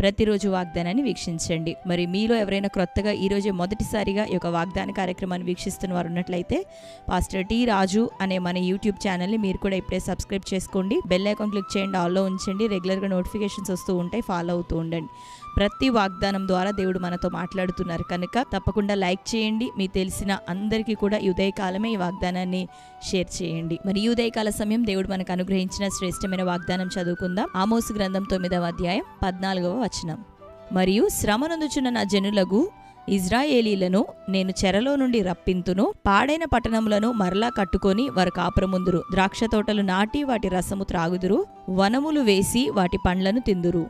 ప్రతిరోజు వాగ్దానాన్ని వీక్షించండి. మరి మీలో ఎవరైనా క్రొత్తగా ఈరోజే మొదటిసారిగా ఈ యొక్క వాగ్దాన కార్యక్రమాన్ని వీక్షిస్తున్న వారు ఉన్నట్లయితే పాస్టర్ టి రాజు అనే మన యూట్యూబ్ ఛానల్ని మీరు కూడా ఇప్పుడే సబ్స్క్రైబ్ చేసుకోండి. బెల్ ఐకాన్ క్లిక్ చేయండి ఆల్లో ఉంచండి. రెగ్యులర్గా నోటిఫికేషన్స్ వస్తూ ఉంటాయి ఫాలో అవుతూ ఉండండి. ప్రతి వాగ్దానం ద్వారా దేవుడు మనతో మాట్లాడుతున్నారు. కనుక తప్పకుండా లైక్ చేయండి. మీ తెలిసిన అందరికీ కూడా ఈ ఉదయకాలమే ఈ వాగ్దానాన్ని షేర్ చేయండి. మరి ఈ ఉదయకాల సమయం దేవుడు మనకు అనుగ్రహించిన శ్రేష్టమైన వాగ్దానం చదువుకుందాం. ఆమోసు గ్రంథం తొమ్మిదవ అధ్యాయం పద్నాలుగవ వచనం. మరియు శ్రమనందుచున్న నా జనులకు ఇజ్రాయేలీలను నేను చెరలో నుండి రప్పింతును పాడైన పట్టణములను మరలా కట్టుకొని వారు కాపురముందురు. ద్రాక్ష తోటలు నాటి వాటి రసము త్రాగుదురు వనములు వేసి వాటి పండ్లను తిందురు.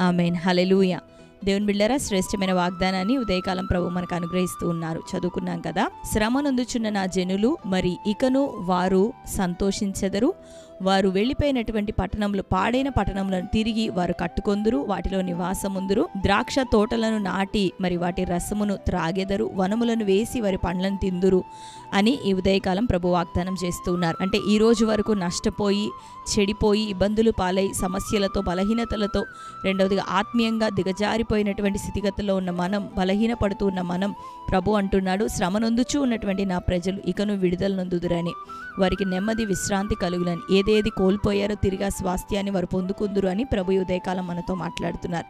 ఆమెన్. హలెలూయ దేవుని బిళ్ళరా శ్రేష్టమైన వాగ్దానాన్ని ఉదయకాలం ప్రభు మనకు అనుగ్రహిస్తూ ఉన్నారు. చదువుకున్నాం కదా. శ్రమ నొందుచున్న నా జనులు మరి ఇకను వారు సంతోషించెదరు వారు వెళ్ళిపోయినటువంటి పట్టణములు పాడైన పట్టణములను తిరిగి వారు కట్టుకొందురు వాటిలో నివాసముందురు. ద్రాక్ష తోటలను నాటి మరి వాటి రసమును త్రాగెదరు వనములను వేసి వారి పండ్లను తిందురు అని ఈ ఉదయకాలం ప్రభు వాగ్దానం చేస్తూ ఉన్నారు. అంటే ఈ రోజు వరకు నష్టపోయి చెడిపోయి ఇబ్బందులు పాలై సమస్యలతో బలహీనతలతో రెండవదిగా ఆత్మీయంగా దిగజారిపోయినటువంటి స్థితిగతిలో ఉన్న మనం బలహీనపడుతూ ఉన్న మనం ప్రభు అంటున్నాడు శ్రమ నొందుచూ ఉన్నటువంటి నా ప్రజలు ఇకను విడుదల నొందుదురని వారికి నెమ్మది విశ్రాంతి కలుగులని ఏదేది కోల్పోయారో తిరిగి ఆ స్వాస్థ్యాన్ని వారు పొందుకుందురు అని ప్రభు ఉదయకాలం మనతో మాట్లాడుతున్నారు.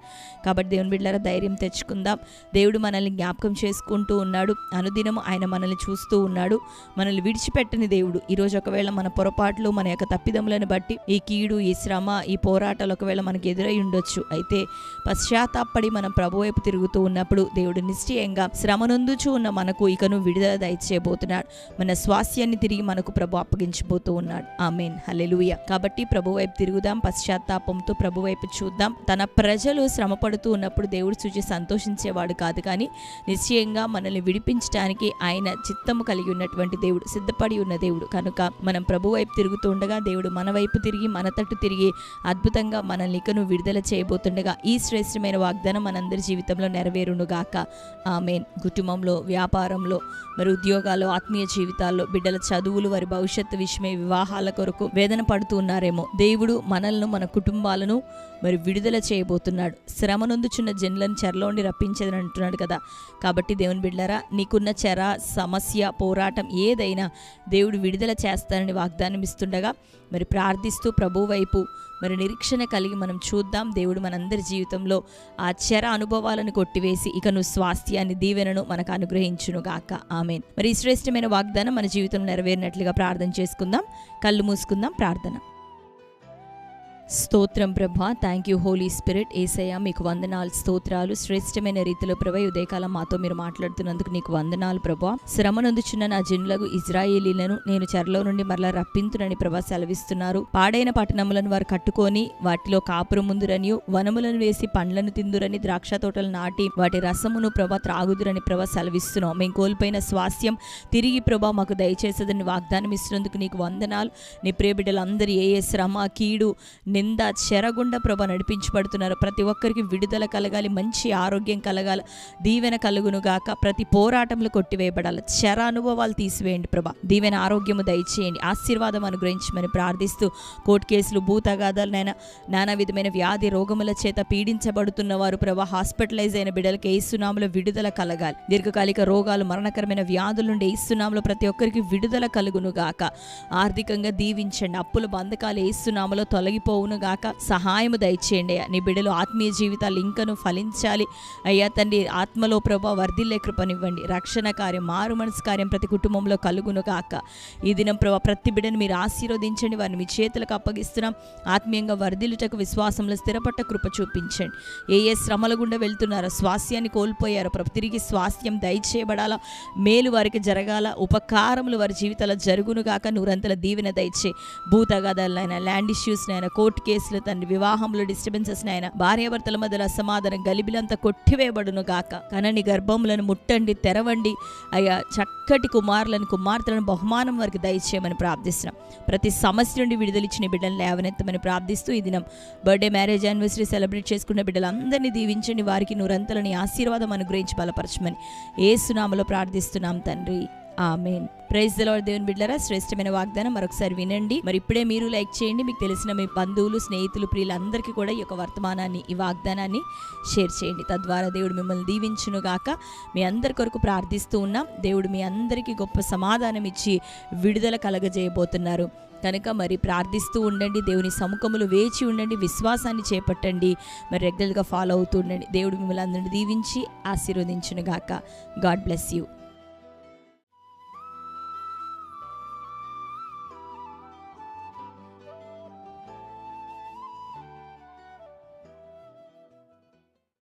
కాబట్టి దేవుని బిడ్డల ధైర్యం తెచ్చుకుందాం. దేవుడు మనల్ని జ్ఞాపకం చేసుకుంటూ ఉన్నాడు. అనుదినం ఆయన మనల్ని చూస్తూ ఉన్నాడు. మనల్ని విడిచిపెట్టని దేవుడు. ఈరోజు ఒకవేళ మన పొరపాట్లు మన యొక్క తప్పిదములను బట్టి ఈ కీడు ఈ శ్రమ ఈ పోరాటాలు ఒకవేళ మనకు ఎదురై ఉండొచ్చు. అయితే పశ్చాత్తాపడి మనం ప్రభు వైపు తిరుగుతూ ఉన్నప్పుడు దేవుడు నిశ్చయంగా శ్రమనొందుచూ ఉన్న మనకు ఇకను విడుదల దయచేయబోతున్నాడు. మన స్వాస్యాన్ని తిరిగి మనకు ప్రభు అప్పగించబోతూ ఉన్నాడు. ఆమెన్. హలెలుయ కాబట్టి ప్రభు వైపు తిరుగుదాం పశ్చాత్తాపంతో ప్రభు వైపు చూద్దాం. తన ప్రజలు శ్రమ పడుతూ ఉన్నప్పుడు దేవుడు చూచి సంతోషించేవాడు కాదు కానీ నిశ్చయంగా మనల్ని విడిపించడానికి ఆయన చిత్తము కలిగి ఉన్నటువంటి దేవుడు సిద్ధపడి ఉన్న దేవుడు. కనుక మనం ప్రభు వైపు తిరుగుతూ ఉండగా దేవుడు మన వైపు తిరిగి మన తట్టు తిరిగి అద్భుతంగా మనల్ని ఇకను విడుదల చేయబోతుండగా ఈ శ్రేష్టమైన వాగ్దానం మనందరి జీవితంలో నెరవేరునుగాక. ఆమెన్. కుటుంబంలో వ్యాపారంలో మరి ఉద్యోగాలు ఆత్మీయ జీవితాల్లో బిడ్డల చదువులు వారి భవిష్యత్తు విషయమే వివాహాల కొరకు వేదన పడుతూ ఉన్నారేమో. దేవుడు మనల్ని మన కుటుంబాలను మరి విడుదల చేయబోతున్నాడు. శ్రమ నొందుచున్న జనులను చెరలోండి రప్పించేదని అంటున్నాడు కదా. కాబట్టి దేవుని బిడ్డారా నీకున్న చెర సమస్య పోరాటం ఏదైనా దేవుడు విడుదల చేస్తానని వాగ్దానం ఇస్తుండగా మరి ప్రార్థిస్తూ ప్రభు వైపు మరి నిరీక్షణ కలిగి మనం చూద్దాం. దేవుడు మనందరి జీవితంలో ఆ చెర అనుభవాలను కొట్టివేసి ఇక నువ్వు స్వాస్థ్యాన్ని దీవెనను మనకు అనుగ్రహించును గాక. ఆమెన్. మరి శ్రేష్టమైన వాగ్దానం మన జీవితం నెరవేరినట్లుగా ప్రార్థన చేసుకుందాం. కళ్ళు మూసుకుందాం ప్రార్థన. స్తోత్రం ప్రభా. Thank you holy spirit Yesayya మీకు వందనాలు స్తోత్రాలు. శ్రేష్టమైన రీతిలో ప్రభా ఉదయకాలం మాతో మీరు మాట్లాడుతున్నందుకు నీకు వందనాలు ప్రభా. శ్రమనందుచున్న నా జనులకు ఇజ్రాయేలీలను నేను చెరలో నుండి మరలా రప్పింతునని ప్రభా సెలవిస్తున్నారు. పాడైన పట్టణములను వారు కట్టుకొని వాటిలో కాపురం ముందురని వనములను వేసి పండ్లను తిందురని ద్రాక్ష తోటలు నాటి వాటి రసమును ప్రభా త్రాగుదురని ప్రభా సెలవిస్తున్నాం. మేము కోల్పోయిన స్వాస్థ్యం తిరిగి ప్రభా మాకు దయచేసేదని వాగ్దానం ఇస్తున్నందుకు నీకు వందనాలు. నీ ప్రియ బిడ్డలందరూ ఏ ఏ శ్రమ కీడు నింద చెరగుండ ప్రభ నడిపించబడుతున్నారు. ప్రతి ఒక్కరికి విడుదల కలగాలి మంచి ఆరోగ్యం కలగాలి దీవెన కలుగును గాక. ప్రతి పోరాటంలో కొట్టివేయబడాలి. చెర అనుభవాలు తీసివేయండి ప్రభా. దీవెన ఆరోగ్యము దయచేయండి. ఆశీర్వాదం అనుగ్రహించమని ప్రార్థిస్తూ కోర్టు కేసులు భూతగాదాలనైనా నానా విధమైన వ్యాధి రోగముల చేత పీడించబడుతున్న వారు ప్రభా హాస్పిటలైజ్ అయిన బిడ్డలకి ఏసునాములో విడుదల కలగాలి. దీర్ఘకాలిక రోగాలు మరణకరమైన వ్యాధుల నుండి ఏసునాములో ప్రతి ఒక్కరికి విడుదల కలుగును గాక. ఆర్థికంగా దీవించండి. అప్పుల బంధకాలు ఏసునామలో తొలగిపోవు గాక సహాయము దయచేయండి అయ్యా. నీ బిడ్డలు ఆత్మీయ జీవితాలు ఇంకను ఫలించాలి. అయ్యా తండ్రి ఆత్మలో ప్రభా వర్ధిల్లే కృపనివ్వండి. రక్షణ కార్యం మారు మనసు కార్యం ప్రతి కుటుంబంలో కలుగును గాక ఈ దినం ప్రభా ప్రతి బిడ్డను మీరు ఆశీర్వదించండి. వారిని మీ చేతులకు అప్పగిస్తున్నాం. ఆత్మీయంగా వర్ధిల్లుటకు విశ్వాసంలో స్థిరపట్ట కృప చూపించండి. ఏ ఏ శ్రమల గుండా వెళ్తున్నారో స్వాస్థ్యాన్ని కోల్పోయారో ప్రభు తిరిగి స్వాస్థ్యం దయచేయబడాలా? మేలు వారికి జరగాల. ఉపకారములు వారి జీవితాలు జరుగునుగాక. నూరంతల దీవెన దయచే భూతగాదాలైనా ల్యాండ్ ఇష్యూస్నైనా కోర్టు కోర్టు కేసులు తండ్రి వివాహంలో డిస్టర్బెన్సెస్ నాయన భార్యాభర్తల మధ్యలో అసమాధానం గలిబిలంతా కొట్టివేయబడును గాక. కనని గర్భములను ముట్టండి తెరవండి. అయ్యా చక్కటి కుమారులను కుమార్తెలను బహుమానం వారికి దయచేయమని ప్రార్థిస్తున్నాం. ప్రతి సమస్య నుండి విడుదలిచ్చిన బిడ్డలను లేవనెత్తమని ప్రార్థిస్తూ ఈ దినం బర్త్డే మ్యారేజ్ యానివర్సరీ సెలబ్రేట్ చేసుకున్న బిడ్డలందరినీ దీవించండి. వారికి నూరంతలని ఆశీర్వాదం అనుగ్రహించి బలపరచమని ఏ సునామలో ప్రార్థిస్తున్నాం తండ్రి. ఆమెన్. ప్రైజ్ ద దేవుని బిడ్డరా శ్రేష్టమైన వాగ్దానం మరొకసారి వినండి. మరి ఇప్పుడే మీరు లైక్ చేయండి మీకు తెలిసిన మీ బంధువులు స్నేహితులు ప్రియులందరికీ కూడా ఈ యొక్క వర్తమానాన్ని ఈ వాగ్దానాన్ని షేర్ చేయండి. తద్వారా దేవుడు మిమ్మల్ని దీవించును గాక. మీ అందరి కొరకు ప్రార్థిస్తూ ఉన్నాం. దేవుడు మీ అందరికీ గొప్ప సమాధానం ఇచ్చి విడుదల కలగజేయబోతున్నారు. కనుక మరి ప్రార్థిస్తూ ఉండండి దేవుని సముఖములు వేచి ఉండండి విశ్వాసాన్ని చేపట్టండి. మరి రెగ్యులర్గా ఫాలో అవుతూ ఉండండి. దేవుడు మిమ్మల్ని అందరిని దీవించి ఆశీర్వదించును గాక. God bless you.